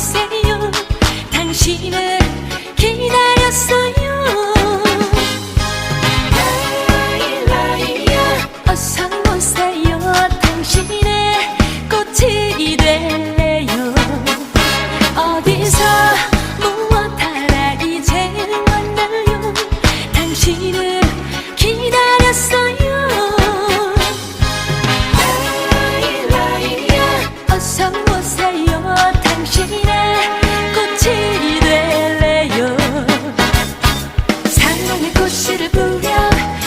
주세요. 당신을 기다렸어요. 라일라이야 어서 오세요. 당신의 꽃이 될래요. 어디서 무엇 하나 이제 만나요. 당신을 기다렸어요. 라일라이야 어서 오세요. 당신의 꽃씨를 뿌려.